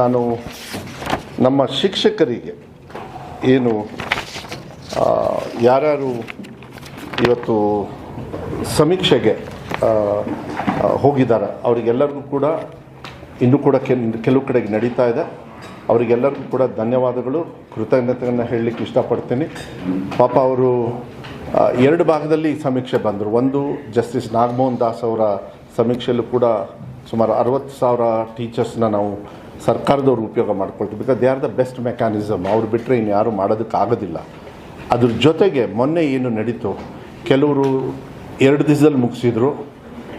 ನಾನು ನಮ್ಮ ಶಿಕ್ಷಕರಿಗೆ ಏನು ಯಾರ್ಯಾರು ಇವತ್ತು ಸಮೀಕ್ಷೆಗೆ ಹೋಗಿದ್ದಾರೆ, ಅವರಿಗೆಲ್ಲರಿಗೂ ಕೂಡ ಇನ್ನೂ ಕೂಡ ಕೆಲ್ ಕೆಲವು ಕಡೆಗೆ ನಡೀತಾ ಇದೆ. ಅವರಿಗೆಲ್ಲರಿಗೂ ಕೂಡ ಧನ್ಯವಾದಗಳು. ಕೃತಜ್ಞತೆಯನ್ನು ಹೇಳಲಿಕ್ಕೆ ಇಷ್ಟಪಡ್ತೀನಿ. ಪಾಪ ಅವರು ಎರಡು ಭಾಗದಲ್ಲಿ ಸಮೀಕ್ಷೆ ಬಂದರು. ಒಂದು ಜಸ್ಟಿಸ್ ನಾಗಮೋಹನ್ ದಾಸ್ ಅವರ ಸಮೀಕ್ಷೆಯಲ್ಲೂ ಕೂಡ ಸುಮಾರು ಅರವತ್ತು ಸಾವಿರ ಟೀಚರ್ಸ್ನ ನಾವು ಸರ್ಕಾರದವ್ರು ಉಪಯೋಗ ಮಾಡ್ಕೊಳ್ತೀವಿ. Because they are the best mechanism ಅವ್ರು ಬಿಟ್ಟರೆ ಇನ್ನು ಯಾರು ಮಾಡೋದಕ್ಕಾಗೋದಿಲ್ಲ. ಅದ್ರ ಜೊತೆಗೆ ಮೊನ್ನೆ ಏನು ನಡೀತು? ಕೆಲವರು ಎರಡು ದಿವಸದಲ್ಲಿ ಮುಗಿಸಿದ್ರು.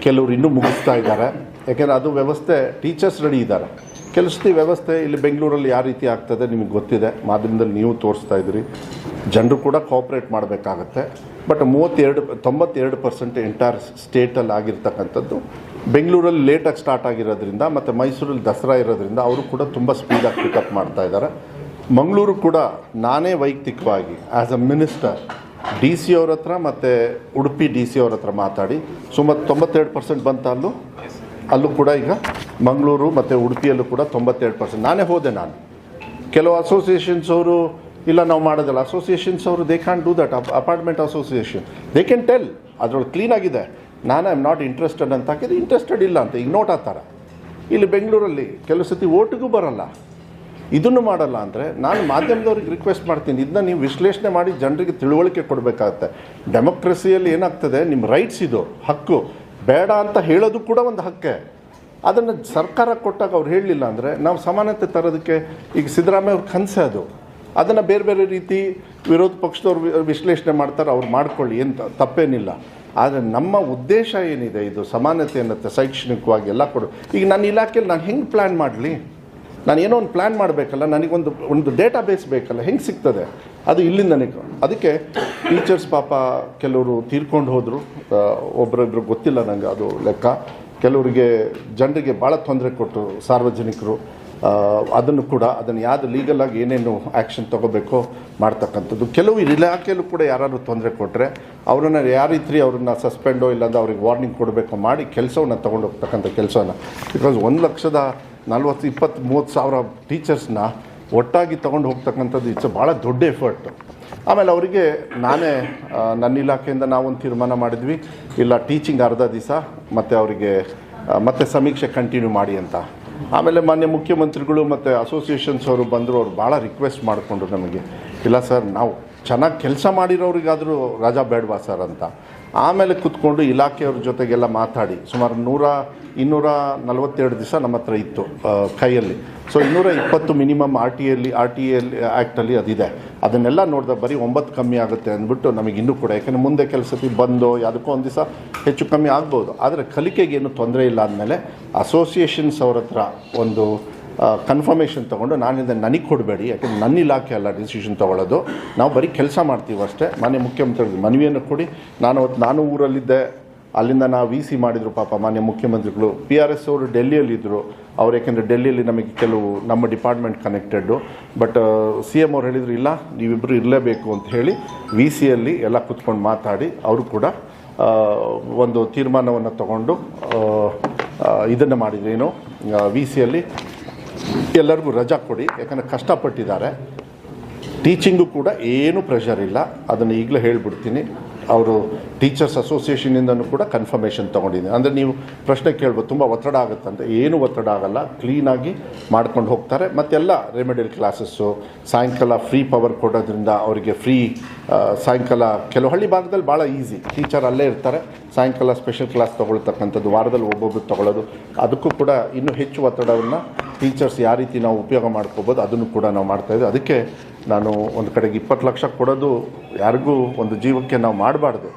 ಕೆಲವರು ಇನ್ನೂ ಮುಗಿಸ್ತಾ ಇದ್ದಾರೆ. ಯಾಕೆಂದರೆ ಅದು ವ್ಯವಸ್ಥೆ ಟೀಚರ್ಸ್ ರೆಡಿ ಇದ್ದಾರೆ. ಕೆಲಸದ ವ್ಯವಸ್ಥೆ ಇಲ್ಲಿ ಬೆಂಗಳೂರಲ್ಲಿ ಯಾವ ರೀತಿ ಆಗ್ತದೆ ನಿಮಗೆ ಗೊತ್ತಿದೆ. ಮಾಧ್ಯಮದಲ್ಲಿ ನೀವು ತೋರಿಸ್ತಾ ಇದ್ದೀರಿ. ಜನರು ಕೂಡ ಕೋಆಪ್ರೇಟ್ ಮಾಡಬೇಕಾಗತ್ತೆ. ಬಟ್ ಮೂವತ್ತೆರಡು, ತೊಂಬತ್ತೆರಡು ಪರ್ಸೆಂಟ್ ಎಂಟೈರ್ ಸ್ಟೇಟಲ್ಲಿ ಆಗಿರ್ತಕ್ಕಂಥದ್ದು ಬೆಂಗಳೂರಲ್ಲಿ ಲೇಟಾಗಿ ಸ್ಟಾರ್ಟ್ ಆಗಿರೋದ್ರಿಂದ ಮತ್ತು ಮೈಸೂರಲ್ಲಿ ದಸರಾ ಇರೋದ್ರಿಂದ ಅವರು ಕೂಡ ತುಂಬ ಸ್ಪೀಡಾಗಿ ಪಿಕಪ್ ಮಾಡ್ತಾ ಇದ್ದಾರೆ. ಮಂಗಳೂರು ಕೂಡ ನಾನೇ ವೈಯಕ್ತಿಕವಾಗಿ as a minister D C ಅವ್ರ ಹತ್ರ ಮತ್ತು ಉಡುಪಿ ಡಿ ಸಿ ಅವ್ರ ಹತ್ರ ಮಾತಾಡಿ ಸುಮಾರು ತೊಂಬತ್ತೆರಡು ಪರ್ಸೆಂಟ್ ಬಂತ ಅಲ್ಲೂ? ಅಲ್ಲೂ ಕೂಡ ಈಗ ಮಂಗಳೂರು ಮತ್ತು ಉಡುಪಿಯಲ್ಲೂ ಕೂಡ ತೊಂಬತ್ತೆರಡು ಪರ್ಸೆಂಟ್ ನಾನೇ ಹೋದೆ ನಾನು. ಕೆಲವು ಅಸೋಸಿಯೇಷನ್ಸ್ ಅವರು, ಇಲ್ಲ ನಾವು ಮಾಡೋದಿಲ್ಲ. ಅಸೋಸಿಯೇಷನ್ಸ್ ಅವರು they can do that apartment association they can tell ಅದರೊಳಗೆ ಕ್ಲೀನ್ ಆಗಿದೆ. ನಾನು ಐ ಆಮ್ ನಾಟ್ ಇಂಟ್ರೆಸ್ಟೆಡ್ ಅಂತ ಹಾಕಿದ್ರೆ ಇಂಟ್ರೆಸ್ಟೆಡ್ ಇಲ್ಲ ಅಂತ ಈಗ ನೋಟ್ ಹಾಕ್ತಾರೆ ಇಲ್ಲಿ ಬೆಂಗಳೂರಲ್ಲಿ ಕೆಲವು ಸತಿ ಓಟಿಗೂ ಬರಲ್ಲ. ಇದನ್ನು ಮಾಡಲ್ಲ ಅಂದರೆ ನಾನು ಮಾಧ್ಯಮದವ್ರಿಗೆ ರಿಕ್ವೆಸ್ಟ್ ಮಾಡ್ತೀನಿ, ಇದನ್ನ ನೀವು ವಿಶ್ಲೇಷಣೆ ಮಾಡಿ ಜನರಿಗೆ ತಿಳುವಳಿಕೆ ಕೊಡಬೇಕಾಗತ್ತೆ. ಡೆಮೋಕ್ರಸಿಯಲ್ಲಿ ಏನಾಗ್ತದೆ ನಿಮ್ಮ ರೈಟ್ಸ್ ಇದು, ಹಕ್ಕು. ಬೇಡ ಅಂತ ಹೇಳೋದು ಕೂಡ ಒಂದು ಹಕ್ಕೆ. ಅದನ್ನು ಸರ್ಕಾರ ಕೊಟ್ಟಾಗ ಅವ್ರು ಹೇಳಲಿಲ್ಲ ಅಂದರೆ ನಾವು ಸಮಾನತೆ ತರೋದಕ್ಕೆ ಈಗ ಸಿದ್ದರಾಮಯ್ಯ ಅವ್ರ ಕನಸೆ ಅದು. ಅದನ್ನು ಬೇರೆ ಬೇರೆ ರೀತಿ ವಿರೋಧ ಪಕ್ಷದವ್ರು ವಿಶ್ಲೇಷಣೆ ಮಾಡ್ತಾರೆ, ಅವ್ರು ಮಾಡ್ಕೊಳ್ಳಿ, ಏನು ತಪ್ಪೇನಿಲ್ಲ. ಆದರೆ ನಮ್ಮ ಉದ್ದೇಶ ಏನಿದೆ? ಇದು ಸಮಾನತೆ ಅನ್ನತ್ತೆ ಶೈಕ್ಷಣಿಕವಾಗಿ ಎಲ್ಲ ಕೊಡು. ಈಗ ನನ್ನ ಇಲಾಖೆಯಲ್ಲಿ ನಾನು ಹೆಂಗೆ ಪ್ಲ್ಯಾನ್ ಮಾಡಲಿ? ನಾನು ಏನೋ ಒಂದು ಪ್ಲ್ಯಾನ್ ಮಾಡಬೇಕಲ್ಲ, ನನಗೊಂದು ಒಂದು ಡೇಟಾ ಬೇಸ್ ಬೇಕಲ್ಲ, ಹೆಂಗೆ ಸಿಗ್ತದೆ? ಅದು ಇಲ್ಲಿಂದ ನನಗೆ ಅದಕ್ಕೆ ಟೀಚರ್ಸ್ ಪಾಪ ಕೆಲವರು ತೀರ್ಕೊಂಡು ಹೋದರು. ಒಬ್ಬರೊಬ್ಬರು ಗೊತ್ತಿಲ್ಲ ನನಗೆ ಅದು ಲೆಕ್ಕ. ಕೆಲವರಿಗೆ, ಜನರಿಗೆ ಭಾಳ ತೊಂದರೆ ಕೊಟ್ಟರು ಸಾರ್ವಜನಿಕರು. ಅದನ್ನು ಕೂಡ, ಅದನ್ನು ಯಾವುದು ಲೀಗಲಾಗಿ ಏನೇನು ಆ್ಯಕ್ಷನ್ ತೊಗೋಬೇಕೋ ಮಾಡ್ತಕ್ಕಂಥದ್ದು. ಕೆಲವು ಇಲಾಖೆಯಲ್ಲೂ ಕೂಡ ಯಾರಾದರೂ ತೊಂದರೆ ಕೊಟ್ಟರೆ ಅವರನ್ನು ಯಾವ ರೀತಿ ಅವ್ರನ್ನ ಸಸ್ಪೆಂಡೋ ಇಲ್ಲಾಂದ್ರೆ ಅವ್ರಿಗೆ ವಾರ್ನಿಂಗ್ ಕೊಡಬೇಕು ಮಾಡಿ ಕೆಲಸವನ್ನು ತೊಗೊಂಡು ಹೋಗ್ತಕ್ಕಂಥ ಕೆಲಸನ ಬಿಕಾಸ್ ಒಂದು ಲಕ್ಷದ ನಲ್ವತ್ತು ಇಪ್ಪತ್ತು ಮೂವತ್ತು ಸಾವಿರ ಟೀಚರ್ಸ್ನ ಒಟ್ಟಾಗಿ ತೊಗೊಂಡು ಹೋಗ್ತಕ್ಕಂಥದ್ದು ಇಟ್ಸ್ ಭಾಳ ದೊಡ್ಡ ಎಫರ್ಟ್ ಆಮೇಲೆ ಅವರಿಗೆ ನಾನೇ ನನ್ನ ಇಲಾಖೆಯಿಂದ ನಾವೊಂದು ತೀರ್ಮಾನ ಮಾಡಿದ್ವಿ. ಇಲ್ಲ ಟೀಚಿಂಗ್ ಅರ್ಧ ದಿವಸ, ಮತ್ತು ಅವರಿಗೆ ಮತ್ತೆ ಸಮೀಕ್ಷೆ ಕಂಟಿನ್ಯೂ ಮಾಡಿ ಅಂತ. ಆಮೇಲೆ ಮಾನ್ಯ ಮುಖ್ಯಮಂತ್ರಿಗಳು ಮತ್ತು ಅಸೋಸಿಯೇಷನ್ಸ್ ಅವರು ಬಂದರು, ಅವ್ರು ಭಾಳ ರಿಕ್ವೆಸ್ಟ್ ಮಾಡಿಕೊಂಡ್ರು ನಮಗೆ, ಇಲ್ಲ ಸರ್, ನಾವು ಚೆನ್ನಾಗಿ ಕೆಲಸ ಮಾಡಿರೋರಿಗಾದರೂ ರಜಾ ಬೇಡವಾ ಸರ್ ಅಂತ. ಆಮೇಲೆ ಕೂತ್ಕೊಂಡು ಇಲಾಖೆಯವ್ರ ಜೊತೆಗೆಲ್ಲ ಮಾತಾಡಿ. ಸುಮಾರು ನೂರ, ಇನ್ನೂರ ನಲವತ್ತೆರಡು ದಿವಸ ನಮ್ಮ ಹತ್ರ ಇತ್ತು ಕೈಯಲ್ಲಿ. ಸೊ ಇನ್ನೂರ ಇಪ್ಪತ್ತು ಮಿನಿಮಮ್ ಆರ್ ಟಿ ಎಲ್ಲಿ, ಆರ್ ಟಿ ಎಲ್ ಆ್ಯಕ್ಟಲ್ಲಿ ಅದಿದೆ. ಅದನ್ನೆಲ್ಲ ನೋಡಿದಾಗ ಬರೀ ಒಂಬತ್ತು ಕಮ್ಮಿ ಆಗುತ್ತೆ ಅಂದ್ಬಿಟ್ಟು ನಮಗೆ ಇನ್ನೂ ಕೂಡ, ಯಾಕೆಂದರೆ ಮುಂದೆ ಕೆಲಸತಿ ಬಂದು, ಯಾವುದಕ್ಕೋ ಒಂದು ದಿವಸ ಹೆಚ್ಚು ಕಮ್ಮಿ ಆಗ್ಬೋದು. ಆದರೆ ಕಲಿಕೆಗೇನು ತೊಂದರೆ ಇಲ್ಲ ಅಂದಮೇಲೆ ಅಸೋಸಿಯೇಷನ್ಸ್ ಅವ್ರ ಹತ್ರ ಒಂದು ಕನ್ಫರ್ಮೇಷನ್ ತೊಗೊಂಡು ನಾನಿಂದ ನನಗೆ ಕೊಡಬೇಡಿ, ಯಾಕೆಂದ್ರೆ ನನ್ನ ಇಲಾಖೆ ಅಲ್ಲ ಡಿಸಿಷನ್ ತೊಗೊಳ್ಳೋದು. ನಾವು ಬರೀ ಕೆಲಸ ಮಾಡ್ತೀವಿ ಅಷ್ಟೇ. ಮಾನ್ಯ ಮುಖ್ಯಮಂತ್ರಿ ಮನವಿಯನ್ನು ಕೊಡಿ. ನಾನು ಅವತ್ತು ನಾನು ಊರಲ್ಲಿದ್ದೆ. ಅಲ್ಲಿಂದ ನಾವು ವಿ ಸಿ ಮಾಡಿದರು ಪಾಪ ಮಾನ್ಯ ಮುಖ್ಯಮಂತ್ರಿಗಳು. ಪಿ ಆರ್ ಎಸ್ ಅವರು ಡೆಲ್ಲಿಯಲ್ಲಿದ್ದರು ಅವ್ರು ಯಾಕೆಂದರೆ ಡೆಲ್ಲಿಯಲ್ಲಿ ನಮಗೆ ಕೆಲವು, ನಮ್ಮ department connected but C M ಅವ್ರು ಹೇಳಿದ್ರು, ಇಲ್ಲ ನೀವಿಬ್ಬರು ಇರಲೇಬೇಕು ಅಂತ ಹೇಳಿ ವಿ ಸಿಯಲ್ಲಿ ಎಲ್ಲ ಕುತ್ಕೊಂಡು ಮಾತಾಡಿ ಅವರು ಕೂಡ ಒಂದು ತೀರ್ಮಾನವನ್ನು ತಗೊಂಡು ಇದನ್ನು ಮಾಡಿದ್ರು. ಏನು ವಿ ಸಿಯಲ್ಲಿ ಎಲ್ಲರಿಗೂ ರಜಾ ಕೊಡಿ, ಯಾಕಂದರೆ ಕಷ್ಟಪಟ್ಟಿದ್ದಾರೆ. ಟೀಚಿಂಗು ಕೂಡ ಏನು ಪ್ರೆಷರ್ ಇಲ್ಲ. ಅದನ್ನು ಈಗಲೇ ಹೇಳಿಬಿಡ್ತೀನಿ. ಅವರು ಟೀಚರ್ಸ್ ಅಸೋಸಿಯೇಷನಿಂದನೂ ಕೂಡ ಕನ್ಫರ್ಮೇಷನ್ ತೊಗೊಂಡಿದ್ದೀನಿ. ಅಂದರೆ ನೀವು ಪ್ರಶ್ನೆ ಕೇಳ್ಬೋದು, ತುಂಬ ಒತ್ತಡ ಆಗುತ್ತಂತೆ ಏನು ಒತ್ತಡ ಆಗಲ್ಲ ಕ್ಲೀನಾಗಿ ಮಾಡ್ಕೊಂಡು ಹೋಗ್ತಾರೆ. ಮತ್ತೆಲ್ಲ ರೆಮಿಡಿಯಲ್ ಕ್ಲಾಸಸ್ಸು ಸಾಯಂಕಾಲ ಫ್ರೀ ಪವರ್ ಕೊಡೋದ್ರಿಂದ ಅವರಿಗೆ ಫ್ರೀ ಸಾಯಂಕಾಲ ಕೆಲವು ಹಳ್ಳಿ ಭಾಗದಲ್ಲಿ ಭಾಳ ಈಸಿ ಟೀಚರ್ ಅಲ್ಲೇ ಇರ್ತಾರೆ. ಸಾಯಂಕಾಲ ಸ್ಪೆಷಲ್ ಕ್ಲಾಸ್ ತೊಗೊಳ್ತಕ್ಕಂಥದ್ದು, ವಾರದಲ್ಲಿ ಒಬ್ಬೊಬ್ಬರು ತೊಗೊಳ್ಳೋದು. ಅದಕ್ಕೂ ಕೂಡ ಇನ್ನೂ ಹೆಚ್ಚು ಒತ್ತಡವನ್ನು ಟೀಚರ್ಸ್ ಯಾವ ರೀತಿ ನಾವು ಉಪಯೋಗ ಮಾಡ್ಕೋಬೋದು, ಅದನ್ನು ಕೂಡ ನಾವು ಮಾಡ್ತಾ ಇದ್ದೀವಿ. ಅದಕ್ಕೆ ನಾನು ಒಂದು ಕಡೆಗೆ ಇಪ್ಪತ್ತು ಲಕ್ಷ ಕೊಡೋದು ಯಾರಿಗೂ ಒಂದು ಜೀವಕ್ಕೆ ನಾವು ಮಾಡಬಾರ್ದು.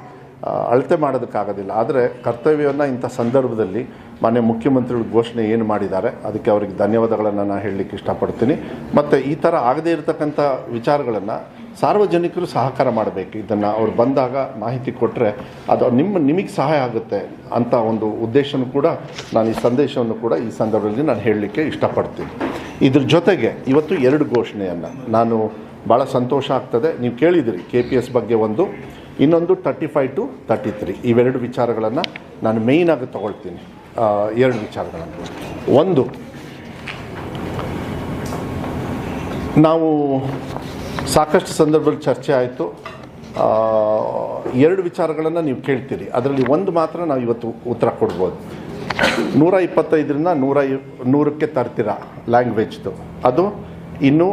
ಅಳತೆ ಮಾಡೋದಕ್ಕಾಗೋದಿಲ್ಲ. ಆದರೆ ಕರ್ತವ್ಯವನ್ನು ಇಂಥ ಸಂದರ್ಭದಲ್ಲಿ ಮಾನ್ಯ ಮುಖ್ಯಮಂತ್ರಿಗಳು ಘೋಷಣೆ ಏನು ಮಾಡಿದ್ದಾರೆ, ಅದಕ್ಕೆ ಅವರಿಗೆ ಧನ್ಯವಾದಗಳನ್ನು ನಾನು ಹೇಳಲಿಕ್ಕೆ ಇಷ್ಟಪಡ್ತೀನಿ. ಮತ್ತು ಈ ಥರ ಆಗದೇ ಇರತಕ್ಕಂಥ ವಿಚಾರಗಳನ್ನು ಸಾರ್ವಜನಿಕರು ಸಹಕಾರ ಮಾಡಬೇಕು. ಇದನ್ನು ಅವ್ರು ಬಂದಾಗ ಮಾಹಿತಿ ಕೊಟ್ಟರೆ ಅದು ನಿಮ್ಮ, ನಿಮಗೆ ಸಹಾಯ ಆಗುತ್ತೆ ಅಂತ ಒಂದು ಉದ್ದೇಶನೂ ಕೂಡ ನಾನು ಈ ಸಂದೇಶವನ್ನು ಕೂಡ ಈ ಸಂದರ್ಭದಲ್ಲಿ ನಾನು ಹೇಳಲಿಕ್ಕೆ ಇಷ್ಟಪಡ್ತೀನಿ. ಇದ್ರ ಜೊತೆಗೆ ಇವತ್ತು ಎರಡು ಘೋಷಣೆಯನ್ನು ನಾನು ಭಾಳ ಸಂತೋಷ ಆಗ್ತದೆ. ನೀವು ಕೇಳಿದಿರಿ ಕೆ ಪಿ ಎಸ್ ಬಗ್ಗೆ ಒಂದು, ಇನ್ನೊಂದು thirty five to thirty three ಇವೆರಡು ವಿಚಾರಗಳನ್ನು ನಾನು ಮೇಯ್ನಾಗಿ ತಗೊಳ್ತೀನಿ. ಎರಡು ವಿಚಾರಗಳನ್ನು. ಒಂದು, ನಾವು ಸಾಕಷ್ಟು ಸಂದರ್ಭದಲ್ಲಿ ಚರ್ಚೆ ಆಯಿತು. ಎರಡು ವಿಚಾರಗಳನ್ನು ನೀವು ಕೇಳ್ತೀರಿ. ಅದರಲ್ಲಿ ಒಂದು ಮಾತ್ರ ನಾವು ಇವತ್ತು ಉತ್ತರ ಕೊಡ್ಬೋದು. ನೂರ ಇಪ್ಪತ್ತೈದರಿಂದ ನೂರ ನೂರಕ್ಕೆ ತರ್ತೀರ ಲ್ಯಾಂಗ್ವೇಜ್ದು. ಅದು ಇನ್ನೂ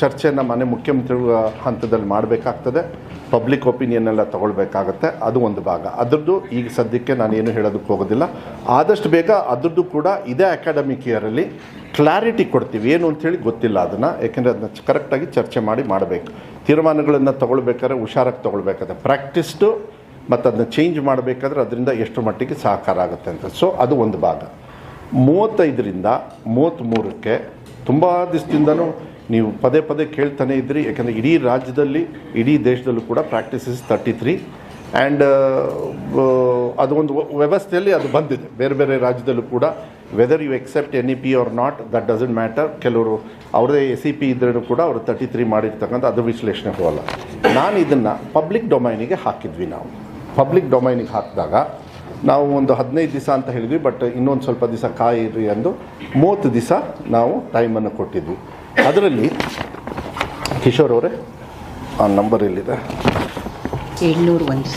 ಚರ್ಚೆನ ಮನೆ ಮುಖ್ಯಮಂತ್ರಿಗಳ ಹಂತದಲ್ಲಿ ಮಾಡಬೇಕಾಗ್ತದೆ. ಪಬ್ಲಿಕ್ ಒಪಿನಿಯನ್ ಎಲ್ಲ ತಗೊಳ್ಬೇಕಾಗತ್ತೆ. ಅದು ಒಂದು ಭಾಗ. ಅದರದ್ದು ಈಗ ಸದ್ಯಕ್ಕೆ ನಾನು ಏನು ಹೇಳೋದಕ್ಕೆ ಹೋಗೋದಿಲ್ಲ. ಆದಷ್ಟು ಬೇಗ ಅದರದ್ದು ಕೂಡ ಇದೇ ಅಕಾಡೆಮಿಕ್ ಇಯರಲ್ಲಿ ಕ್ಲಾರಿಟಿ ಕೊಡ್ತೀವಿ. ಏನು ಅಂಥೇಳಿ ಗೊತ್ತಿಲ್ಲ ಅದನ್ನು. ಯಾಕೆಂದರೆ ಅದನ್ನ ಕರೆಕ್ಟಾಗಿ ಚರ್ಚೆ ಮಾಡಿ ಮಾಡಬೇಕು. ತೀರ್ಮಾನಗಳನ್ನು ತೊಗೊಳ್ಬೇಕಾದ್ರೆ ಹುಷಾರಾಗಿ ತೊಗೊಳ್ಬೇಕಾದ್ರೆ ಪ್ರಾಕ್ಟಿಸ್ಡು ಮತ್ತು ಅದನ್ನ ಚೇಂಜ್ ಮಾಡಬೇಕಾದ್ರೆ ಅದರಿಂದ ಎಷ್ಟು ಮಟ್ಟಿಗೆ ಸಹಕಾರ ಆಗುತ್ತೆ ಅಂತ. ಸೊ ಅದು ಒಂದು ಭಾಗ. ಮೂವತ್ತೈದರಿಂದ ಮೂವತ್ತ್ಮೂರಕ್ಕೆ ತುಂಬ ದಿವಸದಿಂದನೂ ನೀವು ಪದೇ ಪದೇ ಕೇಳ್ತಾನೆ ಇದ್ರಿ. ಯಾಕಂದರೆ ಇಡೀ ರಾಜ್ಯದಲ್ಲಿ, ಇಡೀ ದೇಶದಲ್ಲೂ ಕೂಡ practice is thirty three and ಅದು ಒಂದು ವ್ಯವಸ್ಥೆಯಲ್ಲಿ ಅದು ಬಂದಿದೆ. ಬೇರೆ ಬೇರೆ ರಾಜ್ಯದಲ್ಲೂ ಕೂಡ whether you accept N E P or not that doesn't matter ಕೆಲವರು ಅವರದೇ ಎಸ್ ಇ ಪಿ ಇದ್ರೂ ಕೂಡ ಅವರು ತರ್ಟಿ ತ್ರೀ ಮಾಡಿರ್ತಕ್ಕಂಥ ಅದು ವಿಶ್ಲೇಷಣೆ ಹೋಗಲ್ಲ ನಾನು ಇದನ್ನು ಪಬ್ಲಿಕ್ ಡೊಮೈನಿಗೆ ಹಾಕಿದ್ವಿ ನಾವು. ಪಬ್ಲಿಕ್ ಡೊಮೈನಿಗೆ ಹಾಕಿದಾಗ ನಾವು ಒಂದು ಹದಿನೈದು ದಿವಸ ಅಂತ ಹೇಳಿದ್ವಿ ಬಟ್ ಇನ್ನೊಂದು ಸ್ವಲ್ಪ ದಿವಸ ಕಾಯಿರಿ ಅಂದು ಮೂವತ್ತು ದಿವಸ ನಾವು ಟೈಮನ್ನು ಕೊಟ್ಟಿದ್ವಿ. ಅದರಲ್ಲಿ ಕಿಶೋರ್ ಅವರೇ ಆ ನಂಬರ್ ಎಲ್ಲಿದೆ? ಏಳ್ನೂರು ಒಂದು.